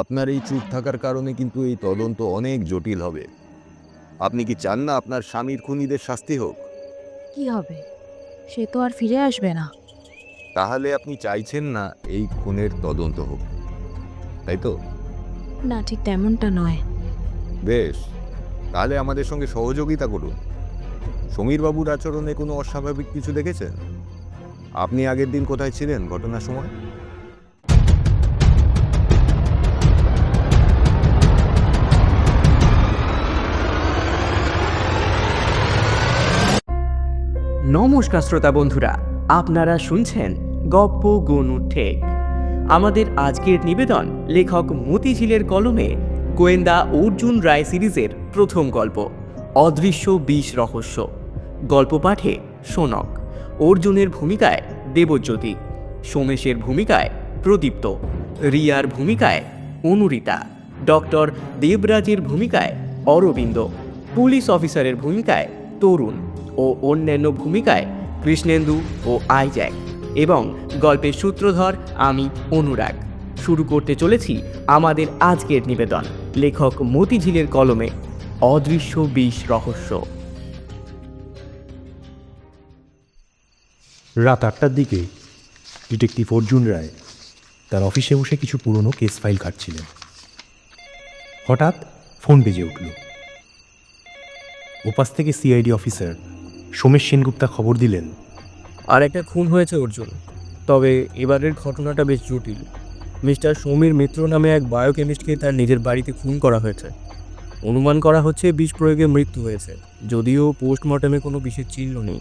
আপনার এই চুপ থাকার কারণে কিন্তু এই তদন্ত অনেক জটিল হবে। আপনি কি চান না আপনার স্বামীর খুনিদের শাস্তি হোক? কি হবে? সে তো আর ফিরে আসবে না। তাহলে আপনি চাইছেন না এই খুনের তদন্ত হোক তাই তো? না ঠিক তেমনটা নয়। বেশ তাহলে আমাদের সঙ্গে সহযোগিতা করুন। সমীরবাবুর আচরণে কোনো অস্বাভাবিক কিছু দেখেছেন? আপনি আগের দিন কোথায় ছিলেন ঘটনার সময়? নমস্কার শ্রোতা বন্ধুরা, আপনারা শুনছেন গপ্প গনু ঠেক। আমাদের আজকের নিবেদন লেখক মতিঝিলের কলমে গোয়েন্দা অর্জুন রায় সিরিজের প্রথম গল্প, অদৃশ্য বিষ রহস্য। গল্প পাঠে সোনক অর্জুনের ভূমিকায় দেবজ্যোতি, সোমেশের ভূমিকায় প্রদীপ্ত, রিয়ার ভূমিকায় অনুরিতা, ডক্টর দেবরাজের ভূমিকায় অরবিন্দ, পুলিশ অফিসারের ভূমিকায় তরুণ। ও অন্যান্য ভূমিকায় কৃষ্ণেন্দু ও আইজ্যাক এবং গল্পের সূত্রধর আমি অনুরাগ। শুরু করতে চলেছি আমাদের আজকের নিবেদন। লেখক মতিঝিলের কলমে অদৃশ্য বিষ রহস্য। রাত আটটার দিকে ডিটেকটিভ অর্জুন রায় তার অফিসে বসে কিছু পুরনো কেস ফাইল ঘাটছিলেন হঠাৎ ফোন বেজে উঠল। ওপাশ থেকে সিআইডি অফিসার সোমেশ সেনগুপ্তা খবর দিলেন। আর একটা খুন হয়েছে অর্জুন। তবে এবারের ঘটনাটা বেশ জটিল। মিস্টার সমীর মিত্র নামে এক বায়োকেমিস্টকে তার নিজের বাড়িতে খুন করা হয়েছে। অনুমান করা হচ্ছে বিষ প্রয়োগে মৃত্যু হয়েছে যদিও পোস্টমর্টমে কোনো বিষের চিহ্ন নেই।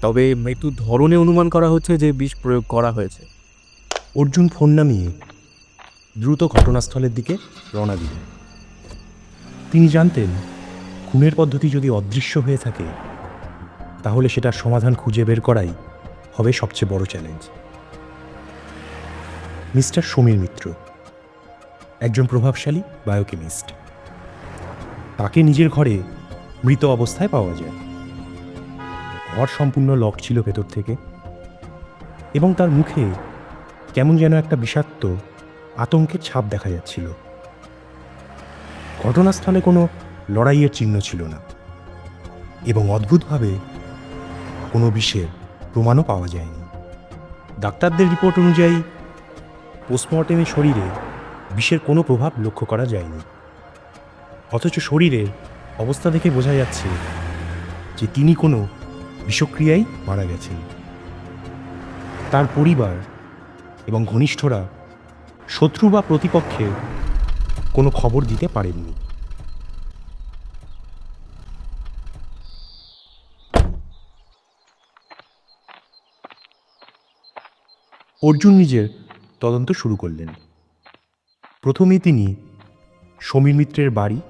তবে মৃত্যুর ধরনে অনুমান করা হচ্ছে যে বিষ প্রয়োগ করা হয়েছে। অর্জুন ফোন নামিয়ে দ্রুত ঘটনাস্থলের দিকে রওনা দিলেন। তিনি জানতেন খুনের পদ্ধতি যদি অদৃশ্য হয়ে থাকে তাহলে সেটার সমাধান খুঁজে বের করাই হবে সবচেয়ে বড় চ্যালেঞ্জ মিস্টার সমীর মিত্র, একজন প্রভাবশালী বায়োকেমিস্ট তাকে নিজের ঘরে মৃত অবস্থায় পাওয়া যায়। ঘর সম্পূর্ণ লক ছিল ভেতর থেকে এবং তার মুখে কেমন যেন একটা বিষাক্ত আতঙ্কের ছাপ দেখা যাচ্ছিল। ঘটনাস্থলে কোনো লড়াইয়ের চিহ্ন ছিল না এবং অদ্ভুতভাবে কোনো বিষের প্রমাণও পাওয়া যায়নি। ডাক্তারদের রিপোর্ট অনুযায়ী, পোস্টমর্টেমে শরীরে বিষের কোনো প্রভাব লক্ষ্য করা যায়নি। অথচ শরীরের অবস্থা দেখে বোঝা যাচ্ছে যে তিনি কোনো বিষক্রিয়ায় মারা গেছেন। তার পরিবার এবং ঘনিষ্ঠরা শত্রু বা প্রতিপক্ষের কোনো খবর দিতে পারেননি। অর্জুন নিজের তদন্ত শুরু করলেন। প্রথমেই তিনি সমীর মিত্রের বাড়ি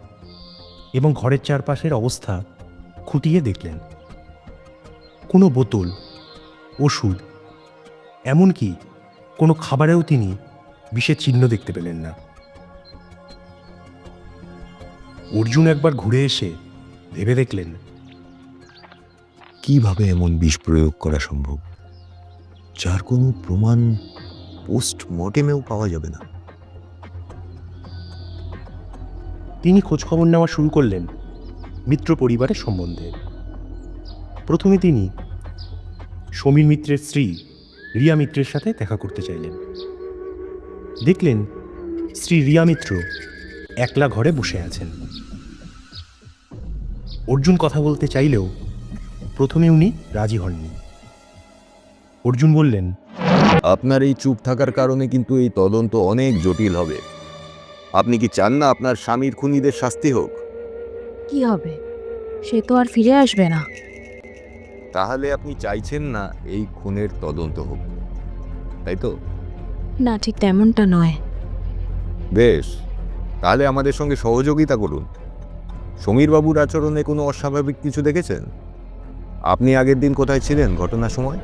এবং ঘরের চারপাশের অবস্থা খুঁটিয়ে দেখলেন। কোনো বোতল, ওষুধ, এমনকি কোনো খাবারেও তিনি বিষের চিহ্ন দেখতে পেলেন না। অর্জুন একবার ঘুরে এসে ভেবে দেখলেন, কীভাবে এমন বিষ প্রয়োগ করা সম্ভব? যার কোনো প্রমাণ পোস্টমর্টেমেও পাওয়া যাবে না। তিনি খোঁজখবর নেওয়া শুরু করলেন মিত্র পরিবারের সম্বন্ধে। প্রথমে তিনি সমীর মিত্রের স্ত্রী রিয়া মিত্রের সাথে দেখা করতে চাইলেন। দেখলেন স্ত্রী রিয়া মিত্র একলা ঘরে বসে আছেন। অর্জুন কথা বলতে চাইলেও প্রথমে উনি রাজি হননি। অর্জুন বললেন আপনার এই চুপ থাকার কারণে কিন্তু এই তদন্ত অনেক জটিল হবে। আপনি কি চান না আপনার স্বামীর খুনিদের শাস্তি হোক? কি হবে? সে তো আর ফিরে আসবে না। তাহলে আপনি চাইছেন না এই খুনের তদন্ত হোক তাই তো? না ঠিক তেমনটা নয়। বেশ তাহলে আমাদের সঙ্গে সহযোগিতা করুন। সমীরবাবুর আচরণে কোনো অস্বাভাবিক কিছু দেখেছেন? আপনি আগের দিন কোথায় ছিলেন ঘটনার সময়?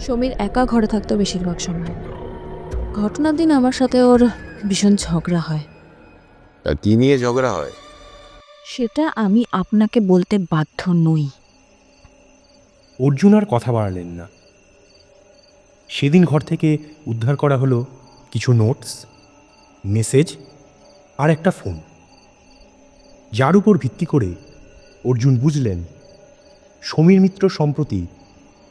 সমীর একা ঘরে থাকতো বেশিরভাগ সময়। ঘটনার দিন আমার সাথে ওর ভীষণ ঝগড়া হয়। তা কি নিয়ে ঝগড়া হয়? সেটা আমি আপনাকে বলতে বাধ্য নই। অর্জুন আর কথা বাড়ালেন না। সেদিন ঘর থেকে উদ্ধার করা হলো কিছু নোটস মেসেজ আর একটা ফোন যার উপর ভিত্তি করে অর্জুন বুঝলেন সমীর মিত্র সম্প্রতি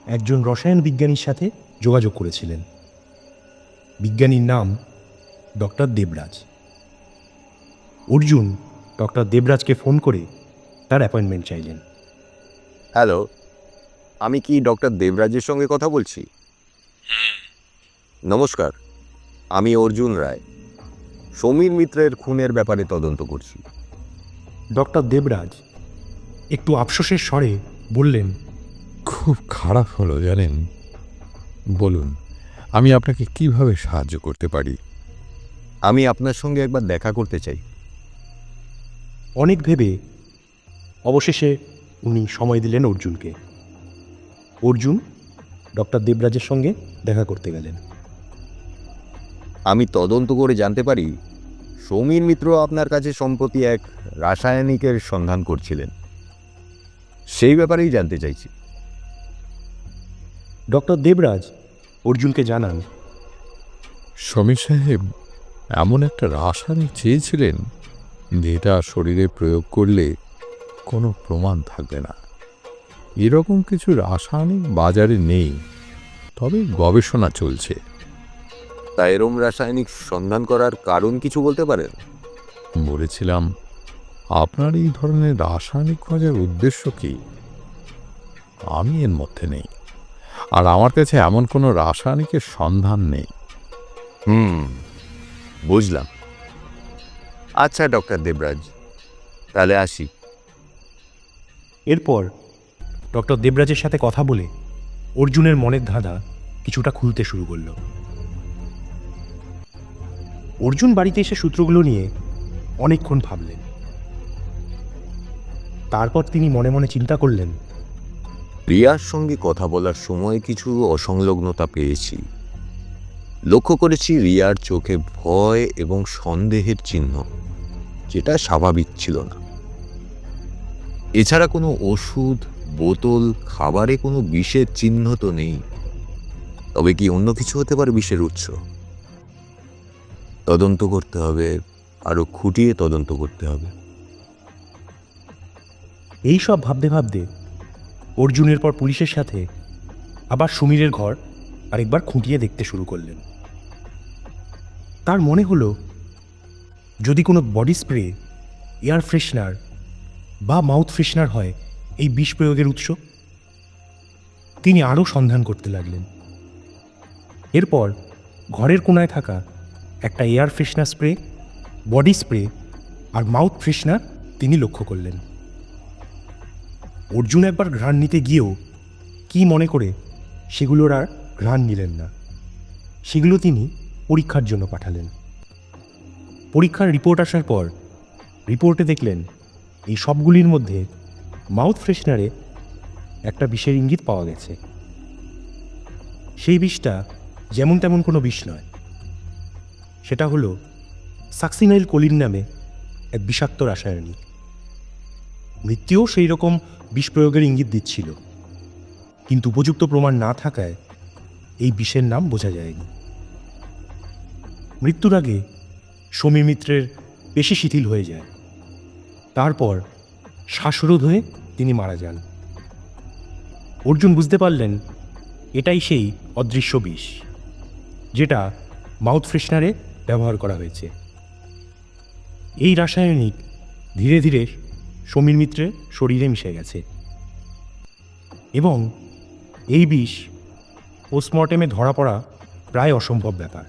একজন রসায়ন বিজ্ঞানীর সাথে যোগাযোগ করেছিলেন। বিজ্ঞানীর নাম ডক্টর দেবরাজ। অর্জুন ডক্টর দেবরাজকে ফোন করে তার অ্যাপয়েন্টমেন্ট চাইলেন। হ্যালো আমি কি ডক্টর দেবরাজের সঙ্গে কথা বলছি? নমস্কার আমি অর্জুন রায়। সমীর মিত্রের খুনের ব্যাপারে তদন্ত করছি। ডক্টর দেবরাজ একটু আফসোসের স্বরে বললেন খুব খারাপ হলো জানেন? বলুন আমি আপনাকে কীভাবে সাহায্য করতে পারি? আমি আপনার সঙ্গে একবার দেখা করতে চাই। অনেক ভেবে অবশেষে উনি সময় দিলেন অর্জুনকে। অর্জুন ডক্টর দেবরাজের সঙ্গে দেখা করতে গেলেন। আমি তদন্ত করে জানতে পারি সমীর মিত্র আপনার কাছে সম্প্রতি এক রাসায়নিকের সন্ধান করছিলেন। সেই ব্যাপারেই জানতে চাইছি। ডক্টর দেবরাজ অর্জুনকে জানান। সমীর সাহেব এমন একটা রাসায়নিক চেয়েছিলেন যেটা শরীরে প্রয়োগ করলে কোনো প্রমাণ থাকবে না। এরকম কিছু রাসায়নিক বাজারে নেই তবে গবেষণা চলছে। তা এরম রাসায়নিক সন্ধান করার কারণ কিছু বলতে পারেন? বলেছিলাম আপনার এই ধরনের রাসায়নিক খোঁজার উদ্দেশ্য কি? আমি এর মধ্যে নেই। আর আমার কাছে এমন কোনো রাসায়নিকের সন্ধান নেই। হুম বুঝলাম। আচ্ছা ডক্টর দেবরাজ তাহলে আসি। এরপর ডক্টর দেবরাজের সাথে কথা বলে অর্জুনের মনের ধাঁধা কিছুটা খুলতে শুরু করল। অর্জুন বাড়িতে এসে সূত্রগুলো নিয়ে অনেকক্ষণ ভাবলেন। তারপর তিনি মনে মনে চিন্তা করলেন রিয়ার সঙ্গে কথা বলার সময় কিছু অসংলগ্নতা পেয়েছি। লক্ষ্য করেছি রিয়ার চোখে ভয় এবং সন্দেহের চিহ্ন, যেটা স্বাভাবিক ছিল না। এছাড়া কোনো ওষুধ, বোতল, খাবারে কোনো বিষের চিহ্ন তো নেই। তবে কি অন্য কিছু হতে পারে বিষের উৎস? তদন্ত করতে হবে আরও খুঁটিয়ে তদন্ত করতে হবে। এই সব ভাবতে ভাবতে অর্জুনের পর পুলিশের সাথে আবার সুমিরের ঘর আরেকবার খুঁটিয়ে দেখতে শুরু করলেন। তার মনে হলো, যদি কোনো বডি স্প্রে, এয়ার ফ্রেশনার বা মাউথ ফ্রেশনার হয় এই বিষ প্রয়োগের উৎস। তিনি আরও সন্ধান করতে লাগলেন। এরপর ঘরের কোনায় থাকা একটা air freshener spray, body spray আর মাউথ ফ্রেশনার তিনি লক্ষ্য করলেন। অর্জুন একবার ঘ্রাণ নিতে গিয়েও কি মনে করে সেগুলোর আর ঘ্রাণ নিলেন না। সেগুলো তিনি পরীক্ষার জন্য পাঠালেন। পরীক্ষার রিপোর্ট আসার পর রিপোর্টে দেখলেন, এই সবগুলির মধ্যে মাউথ ফ্রেশনারে একটা বিষের ইঙ্গিত পাওয়া গেছে। সেই বিষটা যেমন তেমন কোনো বিষ নয়। সেটা হলো সাকসিনাইল কোলিন নামে এক বিষাক্ত রাসায়নিক। মৃত্যুও সেই রকম বিষ প্রয়োগের ইঙ্গিত দিচ্ছিল। কিন্তু উপযুক্ত প্রমাণ না থাকায় এই বিষের নাম বোঝা যায়নি। মৃত্যুর আগে সমীর মিত্রের পেশি শিথিল হয়ে যায়। তারপর শ্বাসরোধ হয়ে তিনি মারা যান। অর্জুন বুঝতে পারলেন এটাই সেই অদৃশ্য বিষ, যেটা মাউথ ফ্রেশনারে ব্যবহার করা হয়েছে। এই রাসায়নিক ধীরে ধীরে সমীর মিত্রের শরীরে মিশে গেছে। এবং এই বিষ পোস্টমর্টেমে ধরা পড়া প্রায় অসম্ভব ব্যাপার।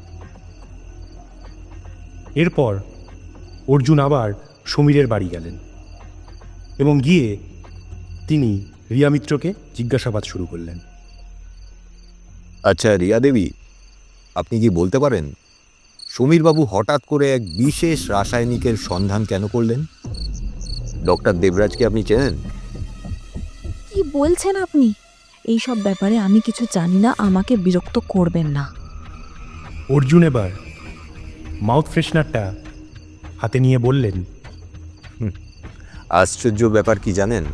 এরপর অর্জুন আবার সমীরের বাড়ি গেলেন এবং গিয়ে তিনি রিয়া মিত্রকে জিজ্ঞাসাবাদ শুরু করলেন। আচ্ছা রিয়া দেবী, আপনি কি বলতে পারেন, সমীরবাবু হঠাৎ করে এক বিশেষ রাসায়নিকের সন্ধান কেন করলেন? ডক্টর দেবরাজকে আপনি চেনেন? কি বলছেন আপনি? এই সব ব্যাপারে আমি কিছু জানি না আমাকে বিরক্ত করবেন না। অর্জুন এবার মাউথ ফ্রেশনারটা হাতে নিয়ে বললেন আশ্চর্য ব্যাপার কি জানেন?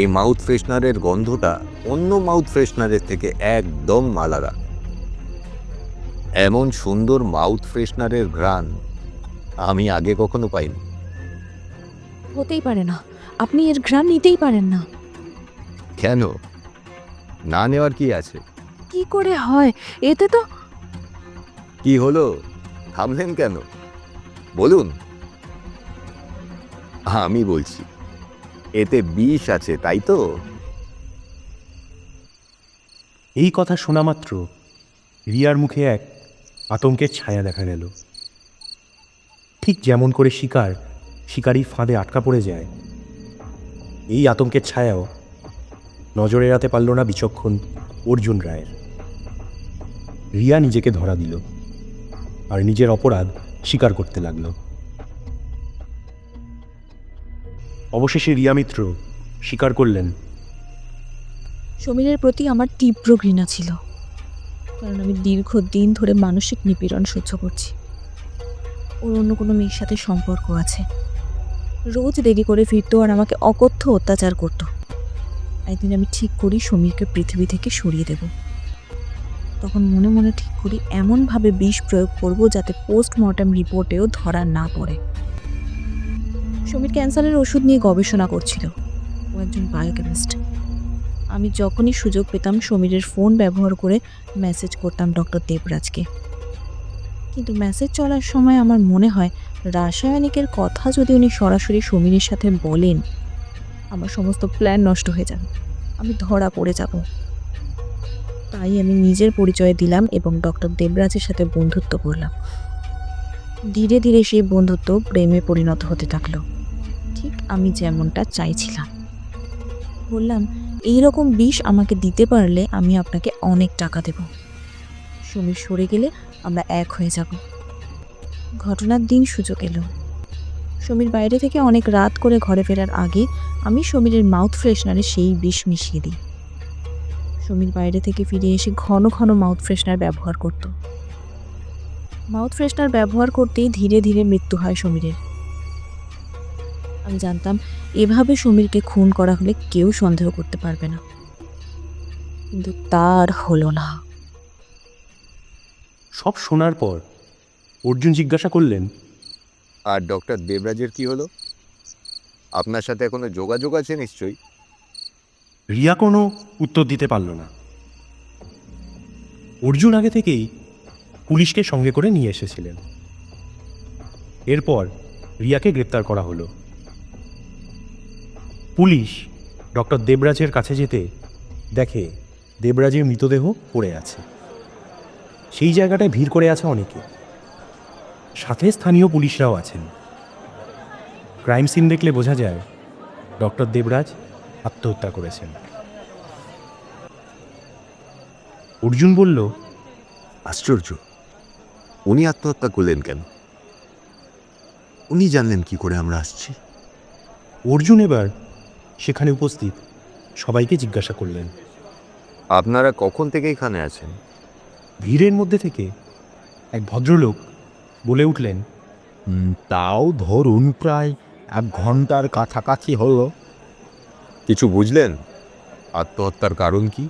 এই মাউথ ফ্রেশনারের গন্ধটা অন্য মাউথ ফ্রেশনারের থেকে একদম আলাদা। এমন সুন্দর মাউথ ফ্রেশনারের ঘ্রাণ আমি আগে কখনো পাইনি। হতেই পারে না। আপনি এর ঘ্রাণ নিতেই পারেন না। কেন? না নেওয়ার কি আছে? কি করে হয়? এতে তো কি হলো? থামলেন কেন? বলুন। আমি বলছি এতে বিষ আছে তাই তো? এই কথা শোনা মাত্র রিয়ার মুখে এক আতঙ্কের ছায়া দেখা গেল। ঠিক যেমন করে শিকার শিকারি ফাঁদে আটকা পড়ে যায়। এই আতঙ্কের ছায়াও নজর এড়াতে পারল না বিচক্ষণ অর্জুন রায়ের। রিয়া নিজেকে ধরা দিল আর নিজের অপরাধ স্বীকার করতে লাগল। অবশেষে রিয়া মিত্র স্বীকার করলেন, সমীরের প্রতি আমার তীব্র ঘৃণা ছিল, কারণ আমি দীর্ঘদিন ধরে মানসিক নিপীড়ন সহ্য করছি। ওর অন্য কোনো মেয়ের সাথে সম্পর্ক আছে। রোজ দেরি করে ফিরতো আর আমাকে অকথ্য অত্যাচার করত। একদিন আমি ঠিক করি সমীরকে পৃথিবী থেকে সরিয়ে দেব। তখন মনে মনে ঠিক করি এমনভাবে বিষ প্রয়োগ করব যাতে পোস্টমর্টম রিপোর্টেও ধরা না পড়ে। সমীর ক্যান্সারের ওষুধ নিয়ে গবেষণা করছিল। ও একজন বায়োকেমিস্ট। আমি যখনই সুযোগ পেতাম সমীরের ফোন ব্যবহার করে মেসেজ করতাম ডক্টর দেবরাজকে। কিন্তু মেসেজ চলার সময় আমার মনে হয় রাসায়নিকের কথা যদি উনি সরাসরি সমীরের সাথে বলেন, আমার সমস্ত প্ল্যান নষ্ট হয়ে যাবে। আমি ধরা পড়ে যাব। তাই আমি নিজের পরিচয় দিলাম এবং ডক্টর দেবরাজের সাথে বন্ধুত্ব করলাম। ধীরে ধীরে সেই বন্ধুত্ব প্রেমে পরিণত হতে থাকল। ঠিক আমি যেমনটা চাইছিলাম। বললাম এই রকম বিষ আমাকে দিতে পারলে আমি আপনাকে অনেক টাকা দেব। সমীর সরে গেলে আমরা এক হয়ে যাব। ঘটনার দিন সুযোগ এলো। সমীর বাইরে থেকে অনেক রাত করে ঘরে ফেরার আগে আমি সমীরের মাউথ ফ্রেশনারে সেই বিষ মিশিয়ে দিই। সমীর বাইরে থেকে ফিরে এসে ঘন ঘন মাউথ ফ্রেশনার ব্যবহার করত। মাউথ ফ্রেশনার ব্যবহার করতেই ধীরে ধীরে মৃত্যু হয় সমীরের। আমি জানতাম, এভাবে সমীরকে খুন করা হলে কেউ সন্দেহ করতে পারবে না। কিন্তু তার হলো না। সব শোনার পর অর্জুন জিজ্ঞাসা করলেন আর ডক্টর দেবরাজের কি হলো? আপনার সাথে এখনও যোগাযোগ আছে নিশ্চয়ই? রিয়া কোনো উত্তর দিতে পারল না। অর্জুন আগে থেকেই পুলিশকে সঙ্গে করে নিয়ে এসেছিলেন। এরপর রিয়াকে গ্রেপ্তার করা হলো। পুলিশ ডক্টর দেবরাজের কাছে যেতে দেখে দেবরাজের মৃতদেহ পড়ে আছে। সেই জায়গাটায় ভিড় করে আছে অনেকে। সাথে স্থানীয় পুলিশরাও আছেন। ক্রাইম সিন দেখলে বোঝা যায় ডক্টর দেবরাজ আত্মহত্যা করেছেন। অর্জুন বলল আশ্চর্য উনি আত্মহত্যা করলেন কেন? উনি জানলেন কি করে আমরা আসছি। অর্জুন এবার সেখানে উপস্থিত সবাইকে জিজ্ঞাসা করলেন। আপনারা কখন থেকে এখানে আছেন? ভিড়ের মধ্যে থেকে এক ভদ্রলোক বলে উঠলেন তাও ধরুন প্রায় এক ঘণ্টার কাছাকাছি হলো। কিছু বুঝলেন? আত্মহত্যার কারণ কি?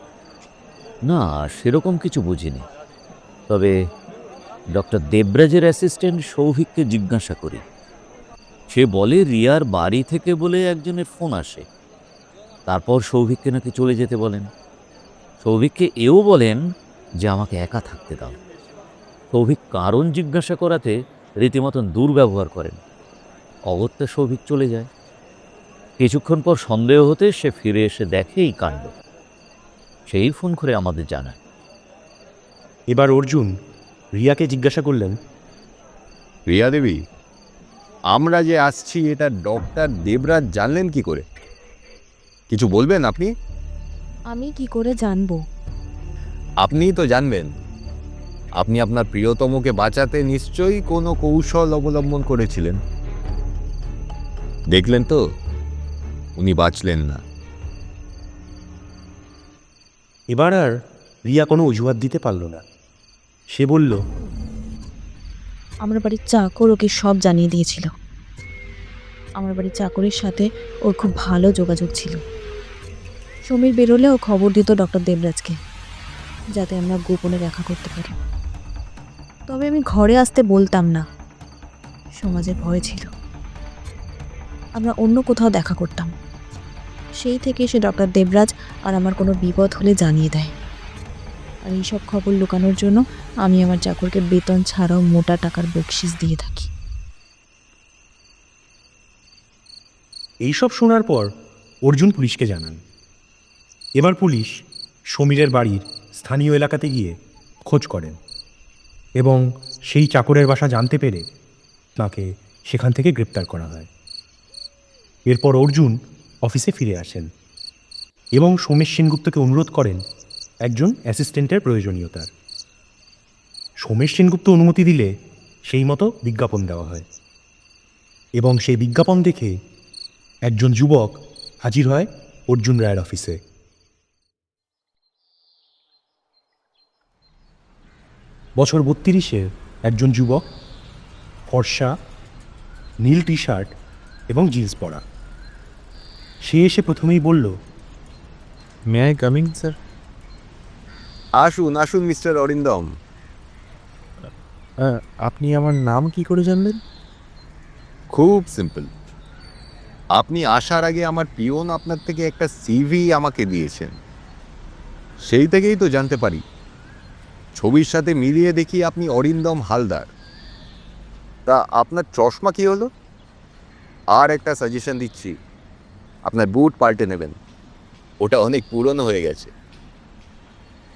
না সেরকম কিছু বুঝিনি। তবে ডক্টর দেবরাজের অ্যাসিস্ট্যান্ট সৌভিককে জিজ্ঞাসা করি। সে বলে রিয়ার বাড়ি থেকে বলে একজনের ফোন আসে। তারপর সৌভিককে নাকি চলে যেতে বলেন। সৌভিককে এও বলেন যে আমাকে একা থাকতে দাও। সৌভিক কারণ জিজ্ঞাসা করাতে রীতিমতন দুর্ব্যবহার করেন। অগত্যা সৌভিক চলে যায়। কিছুক্ষণ পর সন্দেহ হতে সে ফিরে এসে দেখে এই কাণ্ড। সেই ফোন করে আমাদের জানায়। এবার অর্জুন রিয়াকে জিজ্ঞাসা করলেন রিয়া দেবী আমরা যে আসছি এটা ডক্টর দেবরাজ জানলেন কি করে? কিছু বলবেন আপনি? আমি কি করে জানব? আপনিই তো জানবেন। আপনি আপনার প্রিয়তমকে বাঁচাতে নিশ্চয়ই কোনো কৌশল অবলম্বন করেছিলেন। দেখলেন তো? উনি বাঁচলেন না। এবার আর রিয়া কোনো অজুহাত দিতে পারল না। সে বলল আমার বাড়ির চাকর ওকে সব জানিয়ে দিয়েছিল। আমার বাড়ির চাকরের সাথে ওর খুব ভালো যোগাযোগ ছিল। সমীর বেরোলে ও খবর দিত ডক্টর দেবরাজকে যাতে আমরা গোপনে দেখা করতে পারি। তবে আমি ঘরে আসতে বলতাম না। সমাজে ভয় ছিল। আমরা অন্য কোথাও দেখা করতাম। সেই থেকে সে ডক্টর দেবরাজ আর আমার কোনো বিপদ হলে জানিয়ে দেয়। আর এইসব খবর লুকানোর জন্য আমি আমার চাকরকে বেতন ছাড়াও মোটা টাকার বকশিস দিয়ে থাকি। এইসব শোনার পর অর্জুন পুলিশকে জানান। এবার পুলিশ সমীরের বাড়ির স্থানীয় এলাকাতে গিয়ে খোঁজ করেন। এবং সেই চাকরের বাসা জানতে পেরে তাকে সেখান থেকে গ্রেপ্তার করা হয়। এরপর অর্জুন অফিসে ফিরে আসেন এবং সোমেশ সেনগুপ্তকে অনুরোধ করেন একজন অ্যাসিস্ট্যান্টের প্রয়োজনীয়তার। সোমেশ সেনগুপ্ত অনুমতি দিলে সেই মতো বিজ্ঞাপন দেওয়া হয় এবং সেই বিজ্ঞাপন দেখে একজন যুবক হাজির হয় অর্জুন রায়ের অফিসে। বছর বত্রিশের একজন যুবক ফর্সা নীল টি শার্ট এবং জিন্স পরা। সে এসে প্রথমেই বলল মে আই কামিং স্যার আসুন আসুন মিস্টার অরিন্দম। আপনি আমার নাম কি করে জানলেন? খুব সিম্পল। আপনি আসার আগে আমার পিয়ন আপনার থেকে একটা সিভি আমাকে দিয়েছেন। সেই থেকেই তো জানতে পারি। ছবির সাথে মিলিয়ে দেখি আপনি অরিন্দম হালদার। তা আপনার চশমা কি হলো? আর একটা সাজেশন দিচ্ছি। আপনার বুট পাল্টে নেবেন। ওটা অনেক পুরনো হয়ে গেছে।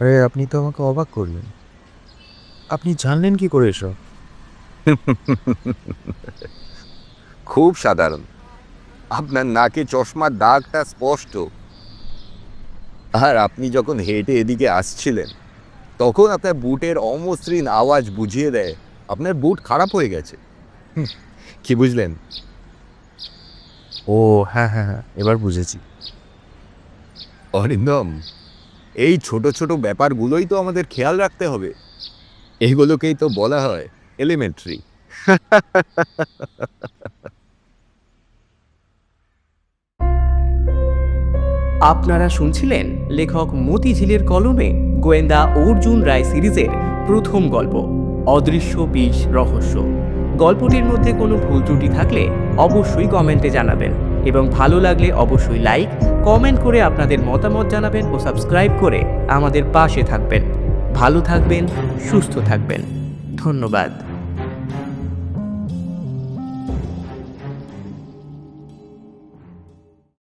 আরে আপনি তো আমাকে অবাক করলেন। আপনি জানলেন কি করে এসব? খুব সাধারণ। আপনার নাকে চশমার দাগটা স্পষ্ট। আর আপনি যখন হেঁটে এদিকে আসছিলেন তখন আপনার বুটের অমসৃণ আওয়াজ বুঝিয়ে দেয়, আপনার বুট খারাপ হয়ে গেছে। কি বুঝলেন? ও হ্যাঁ হ্যাঁ হ্যাঁ এবার বুঝেছি। অরিন্দম, এই ছোট ছোট ব্যাপারগুলোই তো আমাদের খেয়াল রাখতে হবে। এগুলোকেই তো বলা হয় এলিমেন্টারি। আপনারা শুনছিলেন লেখক মতিঝিলের কলমে গোয়েন্দা অর্জুন রায় সিরিজের প্রথম গল্প, অদৃশ্য বিষ রহস্য। গল্পটির মধ্যে কোনো ভুল ত্রুটি থাকলে অবশ্যই কমেন্টে জানাবেন এবং ভালো লাগলে অবশ্যই লাইক, কমেন্ট করে আপনাদের মতামত জানাবেন ও সাবস্ক্রাইব করে আমাদের পাশে থাকবেন। ভালো থাকবেন, সুস্থ থাকবেন। ধন্যবাদ।